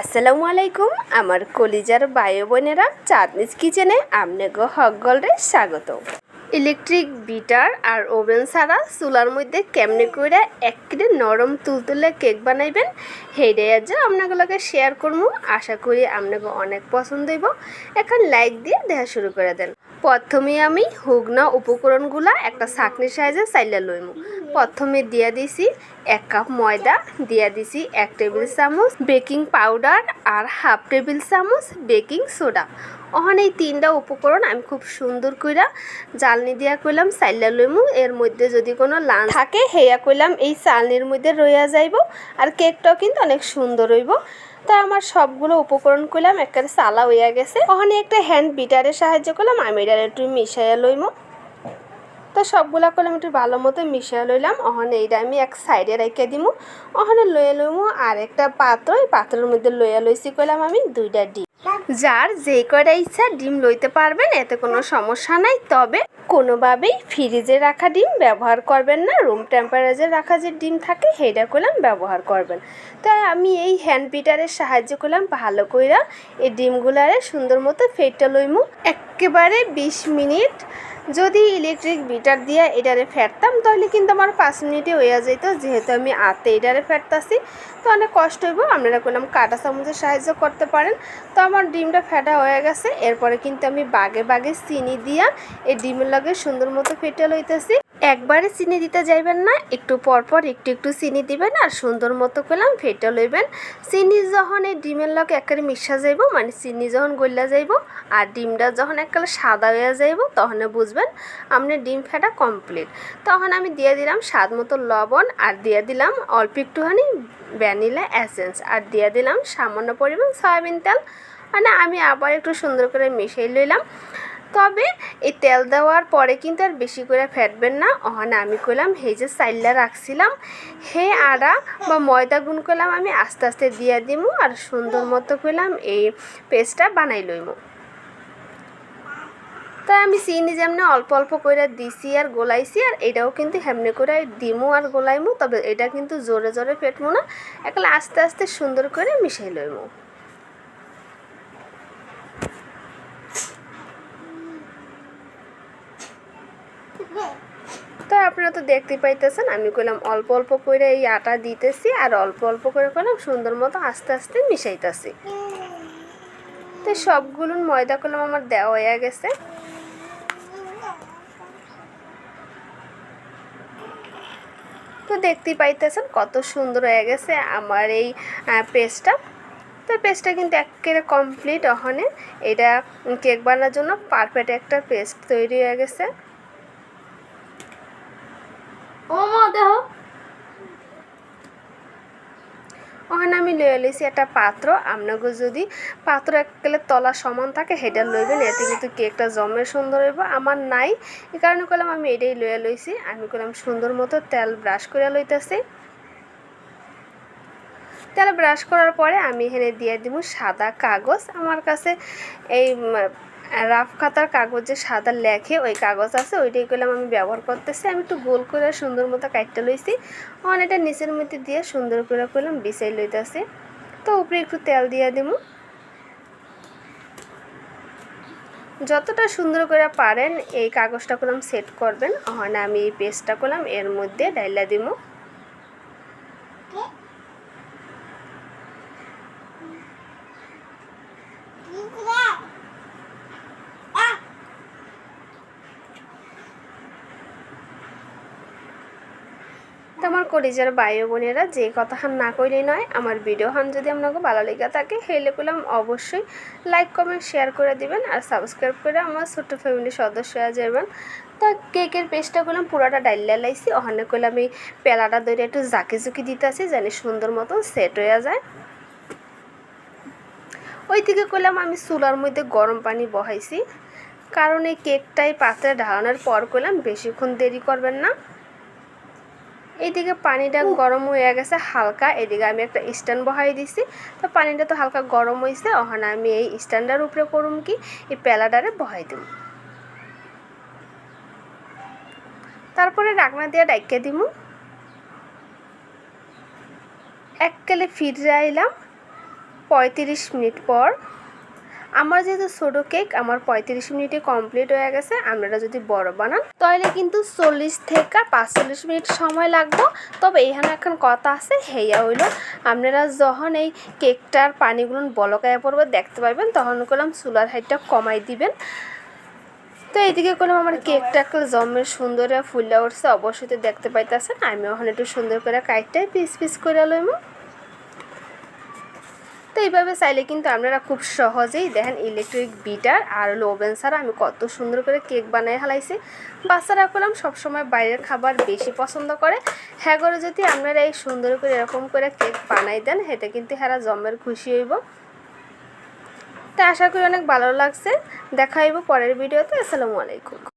আসসালামু আলাইকুম, আমার কলিজার বায়ু বোনেরা, চাঁদনিজ কিচেনে আপনাকে হকগলরে স্বাগত। ইলেকট্রিক বিটার আর ওভেন ছাড়া চুলার মধ্যে কেমনে করে একেবারে নরম তুলতুলে কেক বানাইবেন, সেইটাই আজ আপনাগুলোকে শেয়ার করব আশা করি আপনাকে অনেক পছন্দ হইব। এখন লাইক দিয়ে দেখা শুরু করে দেন। প্রথমে আমি হুগনা উপকরণগুলা একটা সাকনি সাইজে চাইলে লইমু। প্রথমে দিয়া দিছি এক কাপ ময়দা, দিয়া দিছি এক টেবিল চামচ বেকিং পাউডার আর হাফ টেবিল চামচ বেকিং সোডা। ওখানে এই তিনটা উপকরণ আমি খুব সুন্দর কইরা জালনি দিয়া কইলাম চাইলা লইমু, এর মধ্যে যদি কোনো লাঞ্চ থাকে, হেয়া কইলাম, এই চালনির মধ্যে রইয়া যাইব, আর কেকটাও কিন্তু অনেক সুন্দর হইব। তা আমার সবগুলো উপকরণ করলাম একেবারে চালা হইয়া গেছে। ওখানে একটা হ্যান্ড বিটারের সাহায্য করলাম, আমি এটা একটু মিশাইয়া লইমু। তো সবগুলা করলাম একটু ভালো মতো মিশিয়ে লইলাম ওখানে এইটা আমি এক সাইডে রেখে দিমু। ওখানে লইয়া লইমু, আর একটা পাত্র, এই পাত্রের মধ্যে লইয়া লইছি কইলাম আমি দুইটা ডিম। যার যে কয়টা ইচ্ছা ডিম লইতে পারবেন, এতে কোনো সমস্যা নাই। তবে কোনোভাবেই ফ্রিজে রাখা ডিম ব্যবহার করবেন না, রুম টেম্পারেচার রাখা যে ডিম থাকে, সেইটা করলাম ব্যবহার করবেন। তাই আমি এই হ্যান্ড বিটারের সাহায্য করলাম ভালো কইরা এই ডিমগুলারে সুন্দর মতো ফেটটা লইমু। একেবারে বিশ মিনিট যদি ইলেকট্রিক বিটার দিয়ে এটারে ফেটতাম, তাহলে কিন্তু আমার পাঁচ মিনিটে হয়ে যেত যেহেতু আমি আতে এটারে ফেটতাছি, তো অনেক কষ্ট হইব। আপনারা করলাম কাটা চামচের সাহায্য করতে পারেন। তো আমার ডিমটা ফেটা হয়ে গেছে। এরপরে কিন্তু আমি বাগে বাগে চিনি দিয়া এই ডিমের লগে সুন্দর মতো ফেটে লইতেছি। একবারে চিনি দিতে যাইবেন না, একটু পরপর একটু একটু চিনি দিবেন আর সুন্দর মতো করলাম ফেটে লইবেন। চিনি যখন এই ডিমের লগে একেবারে মিশা যাইব মানে চিনি যখন গল্লা যাইব আর ডিমটা যখন একেবারে সাদা হয়ে যাইব, তখন বুঝবেন আপনার ডিম ফেটা কমপ্লিট। তখন আমি দিয়ে দিলাম স্বাদ মতো লবণ আর দিয়ে দিলাম অল্প একটুখানি ভ্যানিলা এসেন্স আর দিয়ে দিলাম সামান্য পরিমাণ সয়াবিন তেল। মানে আমি আবার একটু সুন্দর করে মিশিয়ে লইলাম। তবে এই তেল দেওয়ার পরে কিন্তু আর বেশি করে ফেটবেন না। ওখানে আমি করলাম সেই যে চাইল্লা রাখছিলাম, হে আড়া বা ময়দা গুণ করলাম আমি আস্তে আস্তে দিয়ে দিমু আর সুন্দর মতো করলাম এই পেস্টটা বানাই লইমু। তাই আমি চিনি যেমনি অল্প অল্প করে দিছি আর গোলাইছি, আর এটাও কিন্তু হেমনে করে দিমু আর গোলাইমু, তবে এটা কিন্তু জোরে জোরে ফেটমু না। একলে আস্তে আস্তে সুন্দর করে মিশাই লইমু। আপনারা তো দেখতে পাইতেছেন, আমি কইলাম অল্প অল্প করে এই আটা দিতেছি আর অল্প অল্প করে করলাম সুন্দর মতো আস্তে আস্তে মিশাইতেছি। তো সবগুলো ময়দা করলাম আমার দেওয়া হয়ে গেছে। তো দেখতেই পাইতেছেন কত সুন্দর হয়ে গেছে আমার এই পেস্টটা। তো পেস্টটা কিন্তু একেবারে কমপ্লিট ওখানে এটা কেক বানানোর জন্য পারফেক্ট একটা পেস্ট তৈরি হয়ে গেছে। ও মা দেহ ওখানে আমি লয়ে একটা পাত্র। আপনাকে যদি পাত্র তলা সমান থাকে, সেটা লইবেন। এতে কিন্তু কেকটা জমে সুন্দর হইব। আমার নাই, এই কারণে করলাম আমি এটাই লয়ে লইছি। আমি করলাম সুন্দর মতো তেল ব্রাশ করে লইতেছি। তেল ব্রাশ করার পরে আমি এখানে দিয়ে দিব সাদা কাগজ। আমার কাছে এই রাফ খাতার কাগজে সাদা লেখে ওই কাগজ আছে, ওইটাই করলাম আমি ব্যবহার করতেছি। আমি একটু গোল করে সুন্দর মতো কাটতে লইছি। অন এটা নিচের মধ্যে দিয়ে সুন্দর করে করলাম বিছাই লইতেছি। তো উপরে একটু তেল দিয়ে দিব যতটা সুন্দর করে পারেন, এই কাগজটা করলাম সেট করবেন। ওখানে আমি এই পেস্টটা করলাম এর মধ্যে ডাইলা দিব তো আমার কলিজার বায়ু বোনেরা, যে কথা হান না কইলে নয়, আমার ভিডিও হান যদি আপনাকে ভালো লেগে থাকে, হেলে করলাম অবশ্যই লাইক কমেন্ট শেয়ার করে দিবেন আর সাবস্ক্রাইব করে আমার ছোট্ট ফ্যামিলির সদস্য যাবেন। তো কেকের পেস্টটা করলাম পুরাটা ডাইলা লাইছি, ওখানে করলাম এই পেলাটা ধরে একটু জাকি জুকি দিতে আসি জানি সুন্দর মতন সেট হয়ে যায়। ওই থেকে করলাম আমি চুলার মধ্যে গরম পানি বহাইছি, কারণ এই কেকটাই পাত্রে ঢালানোর পর করলাম বেশিক্ষণ দেরি করবেন না। এইদিকে পানিটা গরম হয়ে গেছে, হালকা। এদিকে আমি একটা স্ট্যান্ড বহাই দিছি। তো পানিটা তো হালকা গরম হয়েছে ওখানে আমি এই স্ট্যান্ডার উপরে করুম কি? এই পেলাডারে বহাই দিব তারপরে রাখনা দিয়ে ডাইকে দিব এককালে ফিরে আইলাম, পঁয়ত্রিশ মিনিট পর। আমার যেহেতু ছোটো কেক, আমার পঁয়ত্রিশ মিনিটে কমপ্লিট হয়ে গেছে, আপনারা যদি বড় বানান, তাহলে কিন্তু চল্লিশ থেকে পাঁচচল্লিশ মিনিট সময় লাগবো। তবে এখানে এখন কথা আছে, হেয়া হইল। আপনারা যখন এই কেকটার পানিগুলো বলকায় পড়বে, দেখতে পাবেন তখন করলাম চুলার হাইটটা কমাই দিবেন। তো এইদিকে করলাম আমার কেকটা একটা জমের সুন্দর ফুললা উঠছে, অবশ্যই তো দেখতে পাইতেছেন আমি ওখানে একটু সুন্দর করে কাইটটাই পিস পিস করে লইম। তো এইভাবে চাইলে কিন্তু আপনারা খুব সহজেই দেখেন ইলেকট্রিক বিটার আর হলো ওভেন ছাড়া আমি কত সুন্দর করে কেক বানাই হালাইছি। বাচ্চারা করলাম সবসময় বাইরের খাবার বেশি পছন্দ করে। হ্যাঁ করে যদি আপনারা এই সুন্দর করে এরকম করে কেক বানাই দেন সেটা কিন্তু হ্যাঁ জমের খুশি হইব। তা আশা করি অনেক ভালো লাগছে। দেখা হইব পরের ভিডিওতে। আসসালামু আলাইকুম।